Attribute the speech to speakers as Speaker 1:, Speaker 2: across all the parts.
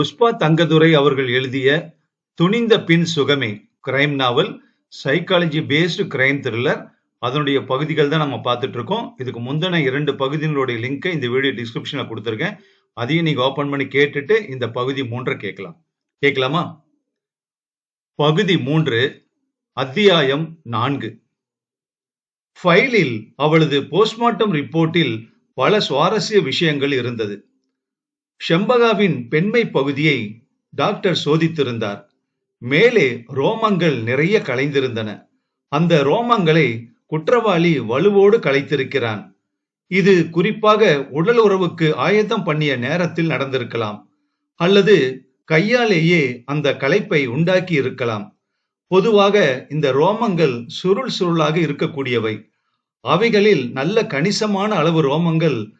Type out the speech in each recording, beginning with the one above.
Speaker 1: புஷ்பா தங்கதுரை அவர்கள் எழுதிய துணிந்த பின் சுகமே crime novel psychology based crime thriller அதனுடைய பகுதிகள் தான் நம்ம பார்த்துட்டு இருக்கோம். இதுக்கு முந்தின இரண்டு பகுதிகளுடைய லிங்கை இந்த வீடியோ டிஸ்கிரிப்ஷனில் கொடுத்துருக்கேன். அதையும் நீங்க ஓபன் பண்ணி கேட்டுட்டு இந்த பகுதி மூன்றை கேட்கலாம். கேட்கலாமா? பகுதி மூன்று அத்தியாயம் நான்கு. ஃபைலில் அவளது போஸ்ட்மார்ட்டம் ரிப்போர்ட்டில் பல சுவாரஸ்ய விஷயங்கள் இருந்தது. ஷெம்பகாவின் பெண்மை பகுதியை டாக்டர் சோதித்திருந்தார். மேலே ரோமங்கள் நிறைய கலைந்திருந்தன. அந்த ரோமங்களை குற்றவாளி வலுவோடு கலைத்திருக்கிறான். இது குறிப்பாக உடல் உறவுக்கு ஆயத்தம் பண்ணிய நேரத்தில் நடந்திருக்கலாம். அல்லது கையாலேயே அந்த கலைப்பை உண்டாக்கி இருக்கலாம். பொதுவாக இந்த ரோமங்கள் சுருள் சுருளாக இருக்கக்கூடியவை. அவைகளில் நல்ல கணிசமான அளவு ரோமங்கள்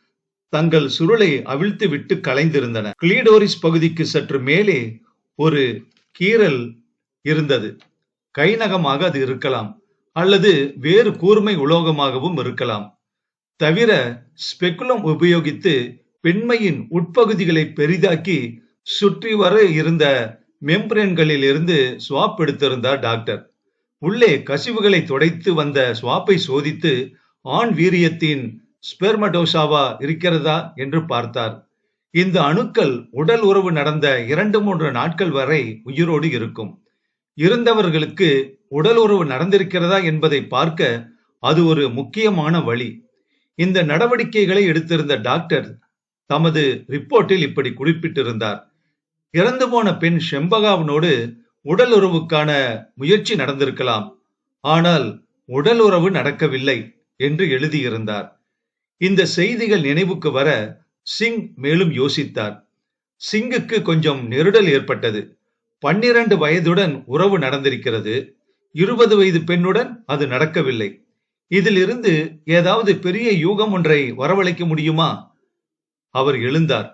Speaker 1: தங்கள் சுருளை அவிழ்த்து விட்டு கலைந்திருந்தன. கிளீடோரிஸ் பகுதிக்கு சற்று மேலே ஒரு கீறல் இருந்தது. கைநகமாக அது இருக்கலாம் அல்லது வேறு கூர்மை உலோகமாகவும் இருக்கலாம். தவிர ஸ்பெக்குலம் உபயோகித்து பெண்மையின் உட்பகுதிகளை பெரிதாக்கி சுற்றி வர இருந்த மெம்பரேன்களில் இருந்து ஸ்வாப் எடுத்திருந்தார் டாக்டர். உள்ளே கசிவுகளை துடைத்து வந்த ஸ்வாப்பை சோதித்து ஆண் வீரியத்தின் ஸ்பெர்மடோசாவா இருக்கிறதா என்று பார்த்தார். இந்த அணுக்கள் உடல் உறவு நடந்த இரண்டு மூன்று நாட்கள் வரை உயிரோடு இருக்கும். இருந்தவர்களுக்கு உடல் உறவு நடந்திருக்கிறதா என்பதை பார்க்க அது ஒரு முக்கியமான வழி. இந்த நடவடிக்கைகளை எடுத்திருந்த டாக்டர் தமது ரிப்போர்ட்டில் இப்படி குறிப்பிட்டிருந்தார். இறந்து போன பெண் செம்பகாவினோடு உடல் உறவுக்கான முயற்சி நடந்திருக்கலாம். ஆனால் உடல் உறவு நடக்கவில்லை என்று எழுதியிருந்தார். இந்த செய்திகள் நினைவுக்கு வர சிங் மேலும் யோசித்தார். சிங்குக்கு கொஞ்சம் நெருடல் ஏற்பட்டது. பன்னிரண்டு வயதுடன் உறவு நடந்திருக்கிறது. இருபது வயது பெண்ணுடன் அது நடக்கவில்லை. இதிலிருந்து ஏதாவது பெரிய யூகம் ஒன்றை வரவழைக்க முடியுமா? அவர் எழுந்தார்.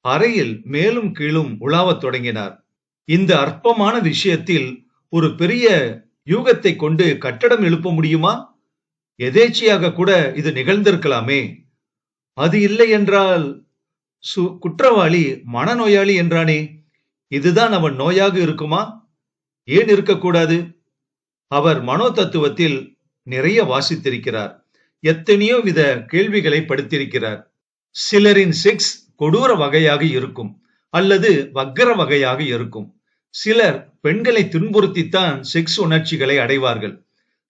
Speaker 1: அறையில் மேலும் கீழும் உலாவத் தொடங்கினார். இந்த அற்பமான விஷயத்தில் ஒரு பெரிய யூகத்தை கொண்டு கட்டடம் எழுப்ப முடியுமா? எதேச்சியாக கூட இது நிகழ்ந்திருக்கலாமே? அது இல்லை என்றால் சு குற்றவாளி மனநோயாளி என்றானே? இதுதான் அவன் நோயாக இருக்குமா? ஏன் இருக்கக்கூடாது? அவர் மனோ தத்துவத்தில் நிறைய வாசித்திருக்கிறார். எத்தனையோ வித கேள்விகளை படுத்திருக்கிறார். சிலரின் செக்ஸ் கொடூர வகையாக இருக்கும் அல்லது வக்கர வகையாக இருக்கும். சிலர் பெண்களை துன்புறுத்தித்தான் செக்ஸ் உணர்ச்சிகளை அடைவார்கள்.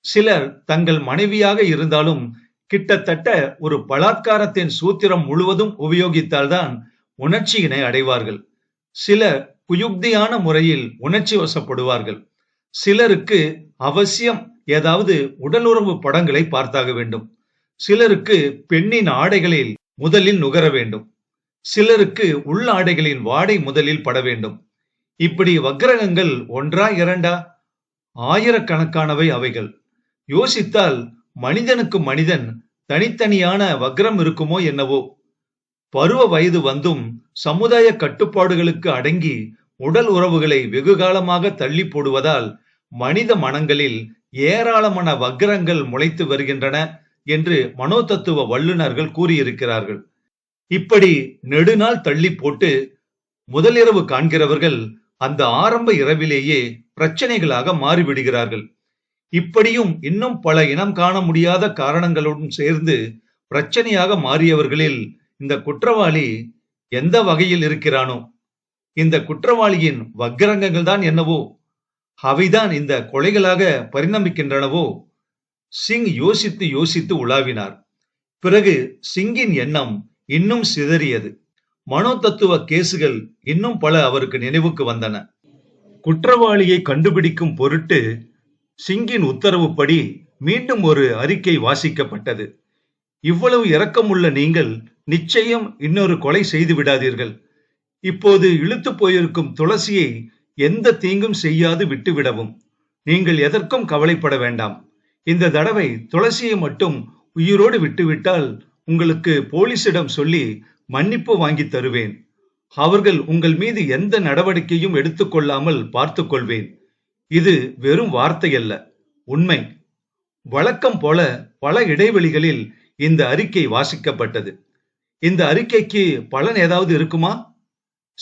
Speaker 1: சிலர் தங்கள் மனைவியாக இருந்தாலும் கிட்டத்தட்ட ஒரு பலாத்காரத்தின் சூத்திரம் முழுவதும் உபயோகித்தால்தான் உணர்ச்சியினை அடைவார்கள். சிலர் குயுக்தியான முறையில் உணர்ச்சி வசப்படுவார்கள். சிலருக்கு அவசியம் ஏதாவது உடலுறவு படங்களை பார்த்தாக வேண்டும். சிலருக்கு பெண்ணின் ஆடைகளில் முதலில் நுகர வேண்டும். சிலருக்கு உள் ஆடைகளின் வாடை முதலில் பட வேண்டும். இப்படி வக்கிரகங்கள் ஒன்றா இரண்டா? ஆயிரக்கணக்கானவை அவைகள். யோசித்தால் மனிதனுக்கு மனிதன் தனித்தனியான வக்ரம் இருக்குமோ என்னவோ? பருவ வயது வந்தும் சமுதாய கட்டுப்பாடுகளுக்கு அடங்கி உடல் உறவுகளை வெகுகாலமாக தள்ளி போடுவதால் மனித மனங்களில் ஏராளமான வக்ரங்கள் முளைத்து வருகின்றன என்று மனோதத்துவ வல்லுநர்கள் கூறியிருக்கிறார்கள். இப்படி நெடுநாள் தள்ளி போட்டு முதலிரவு காண்கிறவர்கள் அந்த ஆரம்ப இரவிலேயே பிரச்சனைகளாக மாறிவிடுகிறார்கள். இப்படியும் இன்னும் பல இனம் காண முடியாத காரணங்களுடன் சேர்ந்து பிரச்சனையாக மாறியவர்களில் இந்த குற்றவாளி எந்த வகையில் இருக்கிறானோ? இந்த குற்றவாளியின் வக்கிரங்கங்கள் தான் என்னவோ? அவைதான் இந்த கொலைகளாக பரிணமிக்கின்றனவோ? சிங் யோசித்து யோசித்து உலாவினார். பிறகு சிங்கின் எண்ணம் இன்னும் சிதறியது. மனோ தத்துவ கேசுகள் இன்னும் பல அவருக்கு நினைவுக்கு வந்தன. குற்றவாளியை கண்டுபிடிக்கும் பொருட்டு சிங்கின் உத்தரவுப்படி மீண்டும் ஒரு அறிக்கை வாசிக்கப்பட்டது. இவ்வளவு இரக்கமுள்ள நீங்கள் நிச்சயம் இன்னொரு கொலை செய்து விடாதீர்கள். இப்போது இழுத்து போயிருக்கும் துளசியை எந்த தீங்கும் செய்யாது விட்டுவிடவும். நீங்கள் எதற்கும் கவலைப்பட வேண்டாம். இந்த தடவை துளசியை மட்டும் உயிரோடு விட்டுவிட்டால் உங்களுக்கு போலீசிடம் சொல்லி மன்னிப்பு வாங்கி தருவேன். அவர்கள் உங்கள் மீது எந்த நடவடிக்கையும் எடுத்துக்கொள்ளாமல் பார்த்துக்கொள்வேன் இது வெறும் வார்த்தை அல்ல உண்மை. வழக்கம் போல பல இடைவெளிகளில் இந்த அறிக்கை வாசிக்கப்பட்டது. இந்த அறிக்கைக்கு பலன் ஏதாவது இருக்குமா?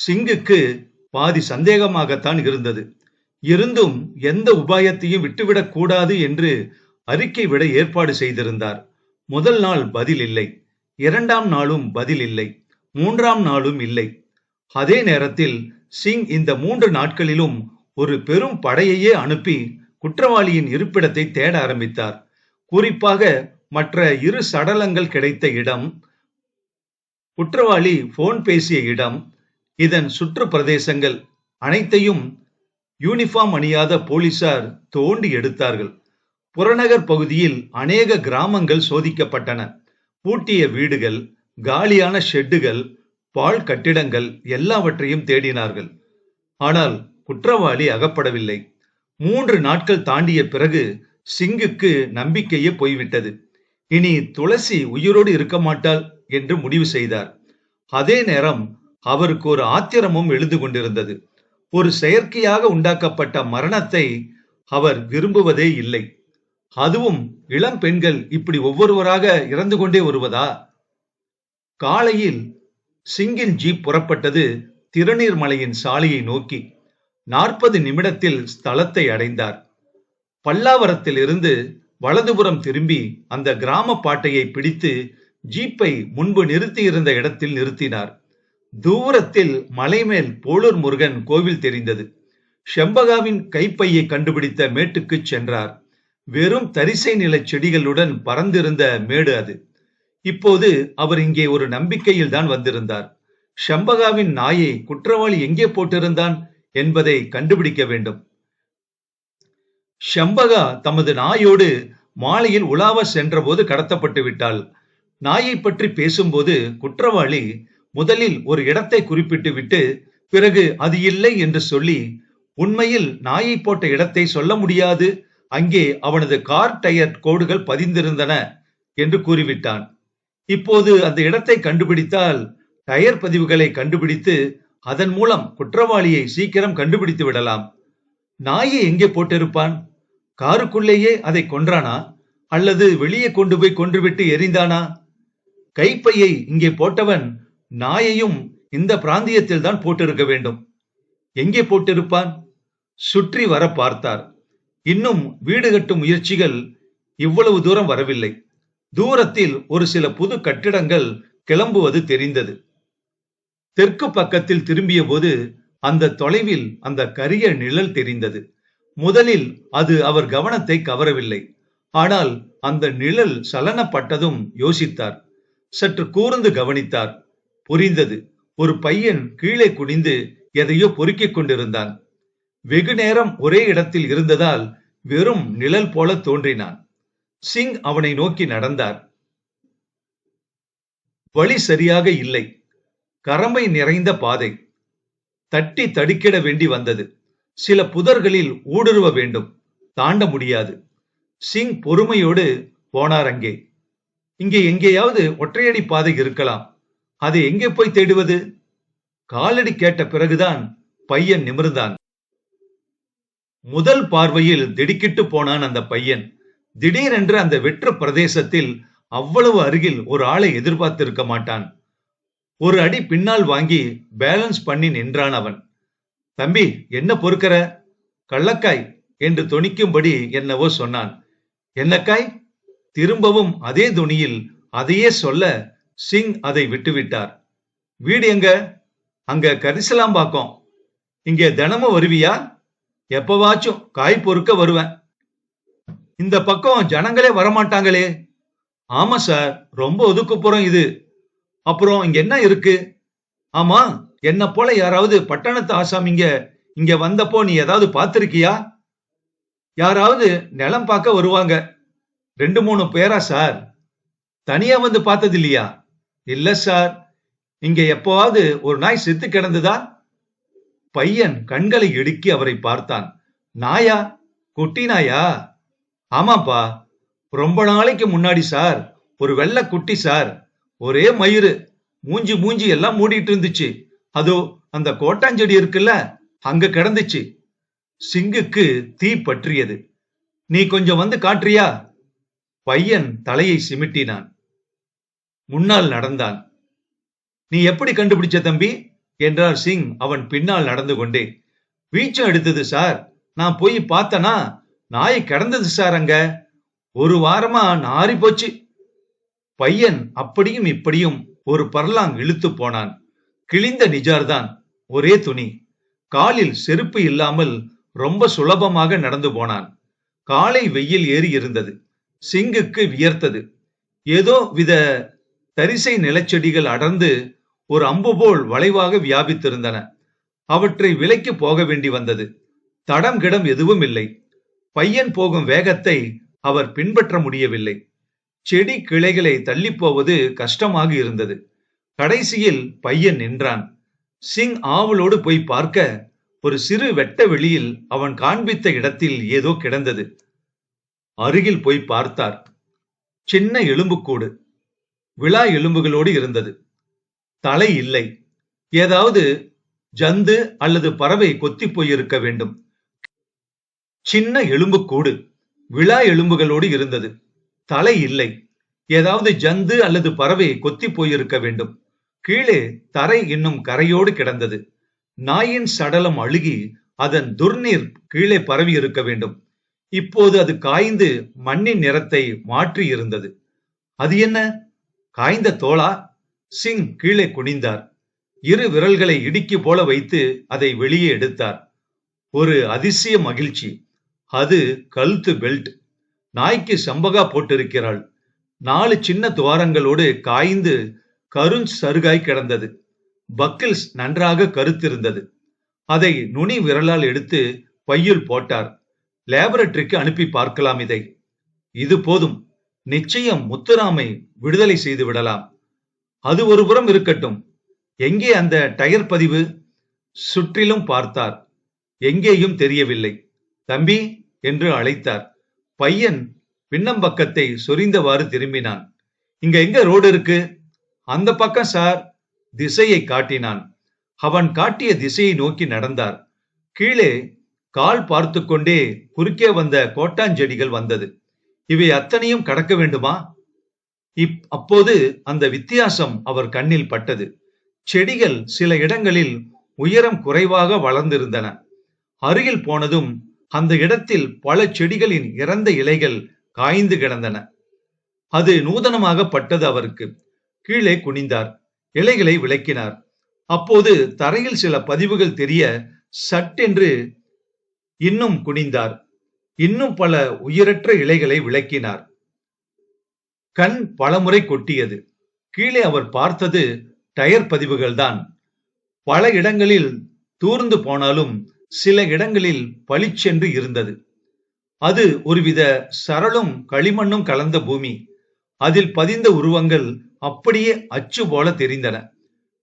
Speaker 1: சிங்குக்கு பாதி சந்தேகமாகத்தான் இருந்தது. இருந்தும் எந்த உபாயத்தையும் விட்டுவிடக் கூடாது என்று அறிக்கை விட ஏற்பாடு செய்திருந்தார். முதல் நாள் பதில் இல்லை. இரண்டாம் நாளும் பதில் இல்லை. மூன்றாம் நாளும் இல்லை. அதே நேரத்தில் சிங் இந்த மூன்று நாட்களிலும் ஒரு பெரும் படையையே அனுப்பி குற்றவாளியின் இருப்பிடத்தை தேட ஆரம்பித்தார். குறிப்பாக மற்ற இரு சடலங்கள் கிடைத்த இடம் குற்றவாளி போன் பேசிய இடம் இதன் சுற்று பிரதேசங்கள் அனைத்தையும் யூனிஃபார்ம் அணியாத போலீசார் தோண்டி எடுத்தார்கள். புறநகர் பகுதியில் அநேக கிராமங்கள் சோதிக்கப்பட்டன. பூட்டிய வீடுகள் காலியான ஷெட்டுகள் பால் கட்டிடங்கள் எல்லாவற்றையும் தேடினார்கள். ஆனால் குற்றவாளி அகப்படவில்லை. மூன்று நாட்கள் தாண்டிய பிறகு சிங்குக்கு நம்பிக்கையே போய்விட்டது. இனி துளசி உயிரோடு இருக்க மாட்டாள் என்று முடிவு செய்தார். அதே நேரம் அவருக்கு ஒரு ஆத்திரமும் எழுந்து கொண்டிருந்தது. ஒரு செயற்கையாக உண்டாக்கப்பட்ட மரணத்தை அவர் விரும்புவதே இல்லை. அதுவும் இளம் பெண்கள் இப்படி ஒவ்வொருவராக இறந்து கொண்டே வருவதா? காலையில் சிங்கின் ஜீப் புறப்பட்டது திருநீர்மலையின் சாலையை நோக்கி. நாற்பது நிமிடத்தில் ஸ்தலத்தை அடைந்தார். பல்லாவரத்தில் இருந்து வலதுபுறம் திரும்பி அந்த கிராம பாட்டையை பிடித்து ஜீப்பை முன்பு நிறுத்தியிருந்த இடத்தில் நிறுத்தினார். தூரத்தில் மலைமேல் போலூர் முருகன் கோவில் தெரிந்தது. செம்பகாவின் கைப்பையை கண்டுபிடித்த மேட்டுக்கு சென்றார். வெறும் தரிசை நில செடிகளுடன் பறந்திருந்த மேடு அது. இப்போது அவர் இங்கே ஒரு நம்பிக்கையில் தான் வந்திருந்தார். செம்பகாவின் நாயை குற்றவாளி எங்கே போட்டிருந்தான்? என்பதை கண்டுபிடிக்க வேண்டும். ஷம்பகா தமது நாயோடு மாலையில் உலாவ சென்றபோது கடத்தப்பட்டு விட்டாள். நாயை பற்றி பேசும்போது குற்றவாளி முதலில் ஒரு இடத்தை குறிப்பிட்டு விட்டு பிறகு அது இல்லை என்று சொல்லி உண்மையில் நாயை போட்ட இடத்தை சொல்ல முடியாது அங்கே அவனது கார் டயர் கோடுகள் பதிந்திருந்தன என்று கூறிவிட்டான். இப்போது அந்த இடத்தை கண்டுபிடித்தால் டயர் பதிவுகளை கண்டுபிடித்து அதன் மூலம் குற்றவாளியை சீக்கிரம் கண்டுபிடித்து விடலாம். நாயை எங்கே போட்டிருப்பான்? காருக்குள்ளேயே அதை கொன்றானா? அல்லது வெளியே கொண்டு போய் கொன்றுவிட்டு எரிந்தானா? கைப்பையை இங்கே போட்டவன் நாயையும் இந்த பிராந்தியத்தில் தான் போட்டிருக்க வேண்டும். எங்கே போட்டிருப்பான்? சுற்றி வர பார்த்தார். இன்னும் வீடு கட்டும் முயற்சிகள் இவ்வளவு தூரம் வரவில்லை. தூரத்தில் ஒரு சில புது கட்டிடங்கள் கிளம்புவது தெரிந்தது. தெற்கு பக்கத்தில் திரும்பிய போது அந்த தொலைவில் அந்த கரிய நிழல் தெரிந்தது. முதலில் அது அவர் கவனத்தை கவரவில்லை. ஆனால் அந்த நிழல் சலனப்பட்டதும் யோசித்தார். சற்று கூர்ந்து கவனித்தார். புரிந்தது. ஒரு பையன் கீழே குனிந்து எதையோ பொறுக்கிக் கொண்டிருந்தான். வெகு நேரம் ஒரே இடத்தில் இருந்ததால் வெறும் நிழல் போல தோன்றினான். சிங் அவனை நோக்கி நடந்தார். வழி சரியாக இல்லை. கரமை நிறைந்த பாதை. தட்டி தடுக்கிட வேண்டி வந்தது. சில புதர்களில் ஊடுருவ வேண்டும். தாண்ட முடியாது. சிங் பொறுமையோடு போனார் அங்கே. இங்கே எங்கேயாவது ஒற்றையடி பாதை இருக்கலாம். அதை எங்கே போய் தேடுவது? காலடி கேட்ட பிறகுதான் பையன் நிமிர்ந்தான். முதல் பார்வையில் திடுக்கிட்டு போனான் அந்த பையன். திடீரென்று அந்த வெற்று பிரதேசத்தில் அவ்வளவு அருகில் ஒரு ஆளை எதிர்பார்த்திருக்க மாட்டான். ஒரு அடி பின்னால் வாங்கி பேலன்ஸ் பண்ணி நின்றான் அவன். தம்பி என்ன பொறுக்கிற? கள்ளக்காய்! என்று தொனிக்கும்படி என்னவோ சொன்னான். என்னக்காய்? திரும்பவும் அதே துணியில் அதையே சொல்ல சிங் அதை விட்டுவிட்டார். வீடு எங்க? அங்க கரிசலாம்பாக்கம். இங்கே தினமும் வருவியா? எப்பவாச்சும் காய் பொறுக்க வருவேன். இந்த பக்கம் ஜனங்களே வரமாட்டாங்களே. ஆமா சார் ரொம்ப ஒதுக்குப்புறம் இது. அப்புறம் இங்க என்ன இருக்கு? ஆமா என்ன போல யாராவது பட்டணத்து ஆசாமிங்க இங்க வந்தப்போ நீ ஏதாவது பார்த்திருக்கியா? யாராவது நிலம் பார்க்க வருவாங்க. ரெண்டு மூணு பேரா சார்? தனியா வந்து பார்த்தது இல்லையா? இல்ல சார். இங்க எப்போவாவது ஒரு நாய் செத்து கிடந்ததா? பையன் கண்களை இடுக்கி அவரை பார்த்தான். நாயா? குட்டி நாயா? ஆமாப்பா. ரொம்ப நாளைக்கு முன்னாடி சார். ஒரு வெள்ளை குட்டி சார். ஒரே மயிறு. மூஞ்சி மூஞ்சி எல்லாம் மூடிட்டு இருந்துச்சு. அதோ அந்த கோட்டாஞ்செடி இருக்குல்ல அங்க கிடந்துச்சு. சிங்குக்கு தீ பற்றியது. நீ கொஞ்சம் வந்து காட்டுறியா? பையன் தலையை சிமிட்டினான். முன்னால் நடந்தான். நீ எப்படி கண்டுபிடிச்ச தம்பி? என்றார் சிங் அவன் பின்னால் நடந்து கொண்டே. வீச்சம் எடுத்தது சார். நான் போய் பார்த்தனா நாய் கிடந்தது சார் அங்க. ஒரு வாரமா நாரி போச்சு பையன் அப்படியும் இப்படியும் ஒரு பர்லாங் இழுத்து போனான். கிழிந்த நிஜார்தான் ஒரே துணி. காலில் செருப்பு இல்லாமல் ரொம்ப சுலபமாக நடந்து போனான். காலை வெயில் ஏறி இருந்தது. சிங்குக்கு வியர்த்தது. ஏதோ வித தரிசை நிலச்செடிகள் அடர்ந்து ஒரு அம்பு போல் வளைவாக வியாபித்திருந்தன. அவற்றை விலைக்கு போக வேண்டி வந்தது. தடம் கிடம் எதுவும் இல்லை. பையன் போகும் வேகத்தை அவர் பின்பற்ற முடியவில்லை. செடி கிளைகளை தள்ளிப் போவது கஷ்டமாக இருந்தது. கடைசியில் பையன் நின்றான். சிங் ஆவலோடு போய் பார்க்க ஒரு சிறு வெட்ட வெளியில் அவன் காண்பித்த இடத்தில் ஏதோ கிடந்தது. அருகில் போய் பார்த்தார். சின்ன எலும்புக்கூடு. விழா எலும்புகளோடு இருந்தது. தலை இல்லை. ஏதாவது ஜந்து அல்லது பறவை கொத்தி போயிருக்க வேண்டும். சின்ன எலும்புக்கூடு. விழா எலும்புகளோடு இருந்தது. தலை இல்லை. ஏதாவது ஜந்து அல்லது பறவை கொத்தி போயிருக்க வேண்டும். கீழே தரை இன்னும் கரையோடு கிடந்தது. நாயின் சடலம் அழுகி அதன் துர்நீர் கீழே பரவி இருக்க வேண்டும். இப்போது அது காய்ந்து மண்ணின் நிறத்தை மாற்றி இருந்தது. அது என்ன? காய்ந்த தோளா? சிங் கீழே குனிந்தார். இரு விரல்களை இடுக்கி போல வைத்து அதை வெளியே எடுத்தார். ஒரு அதிசய மகிழ்ச்சி. அது கழுத்து பெல்ட் நாய்க்கு சம்பகா போட்டிருக்கிறாள். நாலு சின்ன துவாரங்களோடு காய்ந்து கருஞ் சருகாய் கிடந்தது. பக்கில்ஸ் நன்றாக கருத்திருந்தது. அதை நுனி விரலால் எடுத்து பையில் போட்டார். லேபரட்டரிக்கு அனுப்பி பார்க்கலாம் இதை. இது போதும். நிச்சயம் முத்துராமை விடுதலை செய்து விடலாம். அது ஒரு புறம் இருக்கட்டும். எங்கே அந்த டயர் பதிவு? சுற்றிலும் பார்த்தார். எங்கேயும் தெரியவில்லை. தம்பி என்று அழைத்தார். பையன் பின்னம்பக்கத்தை சொரிந்தவாறு திரும்பினான். இங்க எங்க ரோடு இருக்கு? அந்த பக்கம் சார். திசையை காட்டினான். அவன் காட்டிய திசையை நோக்கி நடந்தார். கீழே கால் பார்த்து கொண்டே குறுக்கே வந்த கோட்டாஞ்செடிகள் வந்தது. இவை அத்தனையும் கடக்க வேண்டுமா? இப் அப்போது அந்த வித்தியாசம் அவர் கண்ணில் பட்டது. செடிகள் சில இடங்களில் உயரம் குறைவாக வளர்ந்திருந்தன. அருகில் போனதும் அந்த இடத்தில் பல செடிகளின் இறந்த இலைகள் காய்ந்து கிடந்தன. அது நூதனமாக பட்டது அவருக்கு. கீழே குனிந்தார். இலைகளை விளக்கினார். அப்போது தரையில் சில பதிவுகள் தெரிய சட்டென்று இன்னும் குனிந்தார். இன்னும் பல உயிரற்ற இலைகளை விளக்கினார். கண் பலமுறை கொட்டியது. கீழே அவர் பார்த்தது டயர் பதிவுகள்தான். பல இடங்களில் தூர்ந்து போனாலும் சில இடங்களில் பளிச்சென்று இருந்தது. அது ஒருவித சரளும் களிமண்ணும் கலந்த பூமி. அதில் பதிந்த உருவங்கள் அப்படியே அச்சு போல தெரிந்தன.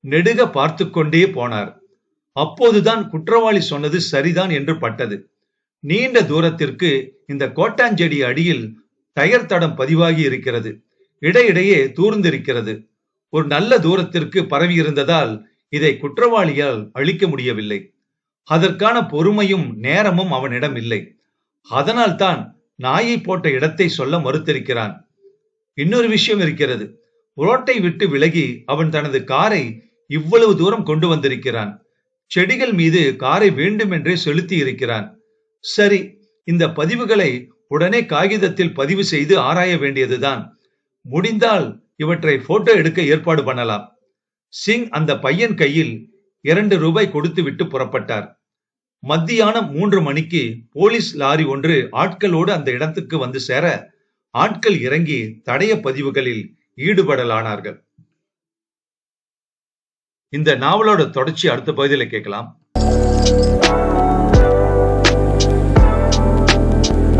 Speaker 1: நெடுக பார்த்து கொண்டே போனார். அப்போதுதான் குற்றவாளி சொன்னது சரிதான் என்று பட்டது. நீண்ட தூரத்திற்கு இந்த கோட்டாஞ்செடி அடியில் டயர் தடம் பதிவாகி இருக்கிறது. இடையிடையே தூர்ந்திருக்கிறது. ஒரு நல்ல தூரத்திற்கு பரவி இருந்ததால் இதை குற்றவாளியால் அழிக்க முடியவில்லை. அதற்கான பொறுமையும் நேரமும் அவனிடம் இல்லை. அதனால் தான் நாயை போட்ட இடத்தை சொல்ல மறுத்திருக்கிறான். இன்னொரு விஷயம் இருக்கிறது. ரோட்டை விட்டு விலகி அவன் தனது காரை இவ்வளவு தூரம் கொண்டு வந்திருக்கிறான். செடிகள் மீது காரை வேண்டுமென்றே செலுத்தி இருக்கிறான். சரி இந்த பதிவுகளை உடனே காகிதத்தில் பதிவு செய்து ஆராய வேண்டியதுதான். முடிந்தால் இவற்றை போட்டோ எடுக்க ஏற்பாடு பண்ணலாம். சிங் அந்த பையன் கையில் இரண்டு ரூபாய் கொடுத்து விட்டு புறப்பட்டார். மத்தியானம் மூன்று மணிக்கு போலீஸ் லாரி ஒன்று ஆட்களோடு அந்த இடத்துக்கு வந்து சேர ஆட்கள் இறங்கி தடைய பதிவுகளில் ஈடுபடலானார்கள். இந்த நாவலோட தொடர்ச்சி அடுத்த பகுதியில் கேட்கலாம்.